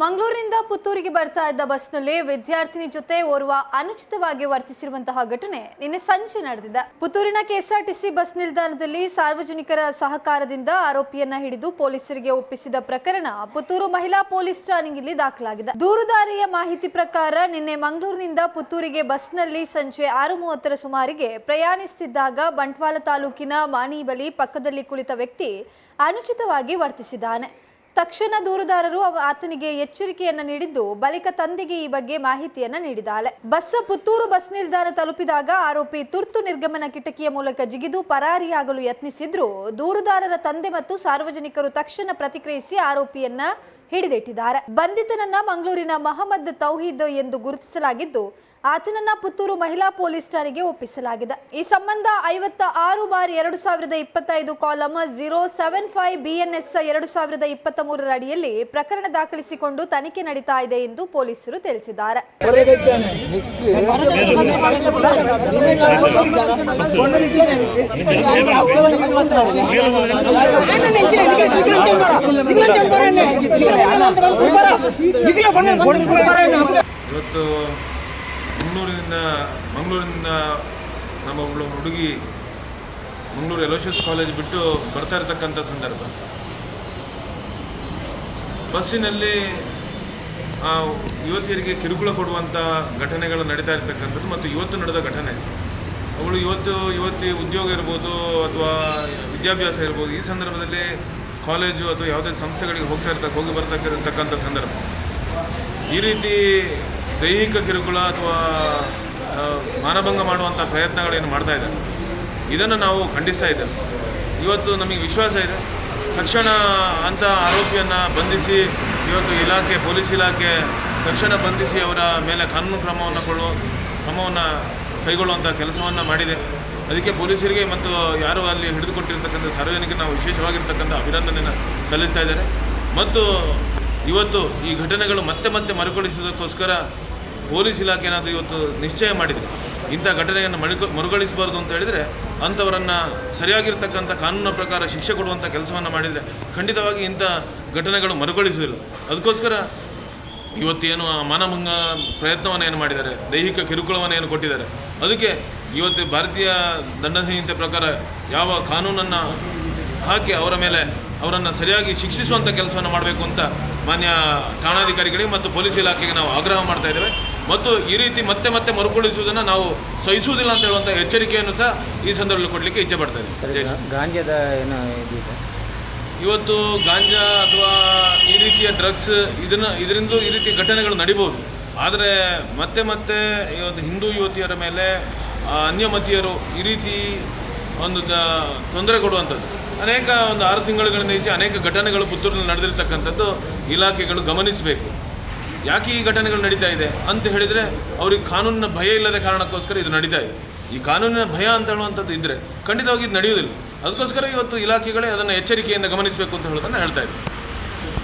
ಮಂಗಳೂರಿನಿಂದ ಪುತ್ತೂರಿಗೆ ಬರ್ತಾ ಇದ್ದ ಬಸ್ನಲ್ಲಿ ವಿದ್ಯಾರ್ಥಿನಿ ಜೊತೆ ಓರ್ವ ಅನುಚಿತವಾಗಿ ವರ್ತಿಸಿರುವಂತಹ ಘಟನೆ ನಿನ್ನೆ ಸಂಜೆ ನಡೆದಿದೆ. ಪುತ್ತೂರಿನ ಕೆಎಸ್ಆರ್ಟಿಸಿ ಬಸ್ ನಿಲ್ದಾಣದಲ್ಲಿ ಸಾರ್ವಜನಿಕರ ಸಹಕಾರದಿಂದ ಆರೋಪಿಯನ್ನ ಹಿಡಿದು ಪೊಲೀಸರಿಗೆ ಒಪ್ಪಿಸಿದ ಪ್ರಕರಣ ಪುತ್ತೂರು ಮಹಿಳಾ ಪೊಲೀಸ್ ಠಾಣೆಯಲ್ಲಿ ದಾಖಲಾಗಿದೆ. ದೂರುದಾರಿಯ ಮಾಹಿತಿ ಪ್ರಕಾರ ನಿನ್ನೆ ಮಂಗಳೂರಿನಿಂದ ಪುತ್ತೂರಿಗೆ ಬಸ್ನಲ್ಲಿ ಸಂಜೆ ಆರು ಮೂವತ್ತರ ಸುಮಾರಿಗೆ ಪ್ರಯಾಣಿಸುತ್ತಿದ್ದಾಗ ಬಂಟ್ವಾಳ ತಾಲೂಕಿನ ಮಾನಿ ಬಳಿ ಪಕ್ಕದಲ್ಲಿ ಕುಳಿತ ವ್ಯಕ್ತಿ ಅನುಚಿತವಾಗಿ ವರ್ತಿಸಿದ್ದಾನೆ. ತಕ್ಷಣ ದೂರುದಾರರು ಆತನಿಗೆ ಎಚ್ಚರಿಕೆಯನ್ನ ನೀಡಿದ್ದು ಬಳಿಕ ತಂದೆಗೆ ಈ ಬಗ್ಗೆ ಮಾಹಿತಿಯನ್ನ ನೀಡಿದ್ದಾಳೆ. ಬಸ್ ಪುತ್ತೂರು ಬಸ್ ನಿಲ್ದಾಣ ತಲುಪಿದಾಗ ಆರೋಪಿ ತುರ್ತು ನಿರ್ಗಮನ ಕಿಟಕಿಯ ಮೂಲಕ ಜಿಗಿದು ಪರಾರಿಯಾಗಲು ಯತ್ನಿಸಿದ್ರು. ದೂರುದಾರರ ತಂದೆ ಮತ್ತು ಸಾರ್ವಜನಿಕರು ತಕ್ಷಣ ಪ್ರತಿಕ್ರಿಯಿಸಿ ಆರೋಪಿಯನ್ನ ಹಿಡಿದಿಟ್ಟಿದ್ದಾರೆ. ಬಂಧಿತನನ್ನ ಮಂಗಳೂರಿನ ಮಹಮ್ಮದ್ ತೌಹೀದ್ ಎಂದು ಗುರುತಿಸಲಾಗಿದ್ದು ಆತನನ್ನ ಪುತ್ತೂರು ಮಹಿಳಾ ಪೊಲೀಸ್ ಠಾಣೆಗೆ ಒಪ್ಪಿಸಲಾಗಿದೆ. ಈ ಸಂಬಂಧ ಐವತ್ತ ಆರು ಬಾರಿ ಎರಡು ಸಾವಿರದ ಇಪ್ಪತ್ತೈದು column zero seven five BNS ಎರಡು ಸಾವಿರದ ಇಪ್ಪತ್ತ ಮೂರರ ಅಡಿಯಲ್ಲಿ ಪ್ರಕರಣ ದಾಖಲಿಸಿಕೊಂಡು ತನಿಖೆ ನಡೀತಾ ಇದೆ ಎಂದು ಪೊಲೀಸರು ತಿಳಿಸಿದ್ದಾರೆ. ಇವತ್ತು ಮಂಗಳೂರಿನಿಂದ ಮಂಗಳೂರಿನಿಂದ ನಮ್ಮ ಒಬ್ಬಳು ಹುಡುಗಿ ಮಂಗಳೂರು ಎಲೋಶಿಯಸ್ ಕಾಲೇಜ್ ಬಿಟ್ಟು ಬರ್ತಾ ಇರತಕ್ಕಂಥ ಸಂದರ್ಭ. ಬಸ್ಸಿನಲ್ಲಿ, ಆ, ಯುವತಿಯರಿಗೆ ಕಿರುಕುಳ ಕೊಡುವಂಥ ಘಟನೆಗಳು ನಡೀತಾ ಇರ್ತಕ್ಕಂಥದ್ದು ಮತ್ತು ಇವತ್ತು ನಡೆದ ಘಟನೆ. ಅವಳು ಇವತ್ತು, ಯುವತಿ ಉದ್ಯೋಗ ಇರ್ಬೋದು ಅಥವಾ ವಿದ್ಯಾಭ್ಯಾಸ ಇರ್ಬೋದು, ಈ ಸಂದರ್ಭದಲ್ಲಿ ಕಾಲೇಜು ಅಥವಾ ಯಾವುದೇ ಸಂಸ್ಥೆಗಳಿಗೆ ಹೋಗ್ತಾ ಇರ್ತಕ್ಕ ಹೋಗಿ ಬರ್ತಕ್ಕಿರತಕ್ಕಂಥ ಸಂದರ್ಭ. ಈ ರೀತಿ ದೈಹಿಕ ಕಿರುಕುಳ ಅಥವಾ ಮಾನಭಂಗ ಮಾಡುವಂಥ ಪ್ರಯತ್ನಗಳೇನು ಮಾಡ್ತಾ ಇದ್ದಾರೆ? ಇದನ್ನು ನಾವು ಖಂಡಿಸ್ತಾ ಇದ್ದೇವೆ. ಇವತ್ತು ನಮಗೆ ವಿಶ್ವಾಸ ಇದೆ. ತಕ್ಷಣ ಅಂಥ ಆರೋಪಿಯನ್ನು ಬಂಧಿಸಿ, ಇವತ್ತು ಇಲಾಖೆ, ಪೊಲೀಸ್ ಇಲಾಖೆ ತಕ್ಷಣ ಬಂಧಿಸಿ ಅವರ ಮೇಲೆ ಕಾನೂನು ಕ್ರಮವನ್ನು ಕೊಳ್ಳುವ ಕ್ರಮವನ್ನು ಕೈಗೊಳ್ಳುವಂಥ ಕೆಲಸವನ್ನು ಮಾಡಿದೆ. ಅದಕ್ಕೆ ಪೊಲೀಸರಿಗೆ ಮತ್ತು ಯಾರು ಅಲ್ಲಿ ಹಿಡಿದುಕೊಟ್ಟಿರ್ತಕ್ಕಂಥ ಸಾರ್ವಜನಿಕ ನಾವು ವಿಶೇಷವಾಗಿರ್ತಕ್ಕಂಥ ಅಭಿನಂದನೆಯನ್ನು ಸಲ್ಲಿಸ್ತಾ ಇದ್ದಾರೆ ಮತ್ತು ಇವತ್ತು ಈ ಘಟನೆಗಳು ಮತ್ತೆ ಮತ್ತೆ ಮರುಕಳಿಸುವುದಕ್ಕೋಸ್ಕರ ಪೊಲೀಸ್ ಇಲಾಖೆ ಏನಾದರೂ ಇವತ್ತು ನಿಶ್ಚಯ ಮಾಡಿದರೆ? ಇಂಥ ಘಟನೆಯನ್ನು ಮರುಕ ಮರುಗಳಿಸಬಾರ್ದು ಅಂತ ಹೇಳಿದರೆ ಅಂಥವರನ್ನು ಸರಿಯಾಗಿರ್ತಕ್ಕಂಥ ಕಾನೂನಿನ ಪ್ರಕಾರ ಶಿಕ್ಷೆ ಕೊಡುವಂಥ ಕೆಲಸವನ್ನು ಮಾಡಿದರೆ ಖಂಡಿತವಾಗಿ ಇಂಥ ಘಟನೆಗಳು ಮರುಗಳಿಸುವುದಿಲ್ಲ ಅದಕ್ಕೋಸ್ಕರ ಇವತ್ತೇನು ಆ ಮಾನಭಂಗ ಪ್ರಯತ್ನವನ್ನು ಏನು ಮಾಡಿದ್ದಾರೆ? ದೈಹಿಕ ಕಿರುಕುಳವನ್ನು ಏನು ಕೊಟ್ಟಿದ್ದಾರೆ? ಅದಕ್ಕೆ ಇವತ್ತು ಭಾರತೀಯ ದಂಡ ಸಂಹಿತೆ ಪ್ರಕಾರ ಯಾವ ಕಾನೂನನ್ನು ಹಾಕಿ ಅವರ ಮೇಲೆ ಅವರನ್ನು ಸರಿಯಾಗಿ ಶಿಕ್ಷಿಸುವಂಥ ಕೆಲಸವನ್ನು ಮಾಡಬೇಕು ಅಂತ ಮಾನ್ಯ ಠಾಣಾಧಿಕಾರಿಗಳಿಗೆ ಮತ್ತು ಪೊಲೀಸ್ ಇಲಾಖೆಗೆ ನಾವು ಆಗ್ರಹ ಮಾಡ್ತಾ ಇದ್ದೇವೆ. ಮತ್ತು ಈ ರೀತಿ ಮತ್ತೆ ಮತ್ತೆ ಮರುಕಳಿಸುವುದನ್ನು ನಾವು ಸಹಿಸುವುದಿಲ್ಲ ಅಂತ ಹೇಳುವಂಥ ಎಚ್ಚರಿಕೆಯನ್ನು ಸಹ ಈ ಸಂದರ್ಭದಲ್ಲಿ ಕೊಡಲಿಕ್ಕೆ ಇಚ್ಛೆ ಪಡ್ತಾ ಇದ್ದೇವೆ ಗಾಂಜಾದ ಏನು ಇವತ್ತು ಗಾಂಜಾ ಅಥವಾ ಈ ರೀತಿಯ ಡ್ರಗ್ಸ್ ಇದನ್ನು ಇದರಿಂದ ಈ ರೀತಿ ಘಟನೆಗಳು ನಡಿಬೋದು ಆದರೆ ಮತ್ತೆ ಮತ್ತೆ ಇವತ್ತು ಹಿಂದೂ ಯುವತಿಯರ ಮೇಲೆ ಅನ್ಯಮತಿಯರು ಈ ರೀತಿ ಒಂದು ತೊಂದರೆ ಕೊಡುವಂಥದ್ದು. ಅನೇಕ ಒಂದು ಆರು ತಿಂಗಳುಗಳಿಂದ ಈಚೆ ಅನೇಕ ಘಟನೆಗಳು ಪುತ್ತೂರಿನಲ್ಲಿ ನಡೆದಿರ್ತಕ್ಕಂಥದ್ದು ಇಲಾಖೆಗಳು ಗಮನಿಸಬೇಕು. ಯಾಕೆ ಈ ಘಟನೆಗಳು ನಡೀತಾ ಇದೆ ಅಂತ ಹೇಳಿದರೆ ಅವ್ರಿಗೆ ಕಾನೂನಿನ ಭಯ ಇಲ್ಲದ ಕಾರಣಕ್ಕೋಸ್ಕರ ಇದು ನಡೀತಾ ಇದೆ. ಈ ಕಾನೂನಿನ ಭಯ ಅಂತ ಹೇಳುವಂಥದ್ದು ಇದ್ದರೆ ಖಂಡಿತವಾಗಿ ಇದು ನಡೆಯುವುದಿಲ್ಲ. ಅದಕ್ಕೋಸ್ಕರ ಇವತ್ತು ಇಲಾಖೆಗಳೇ ಅದನ್ನು ಎಚ್ಚರಿಕೆಯಿಂದ ಗಮನಿಸಬೇಕು ಅಂತ ಹೇಳೋದನ್ನು ಹೇಳ್ತಾ ಇದ್ದಾರೆ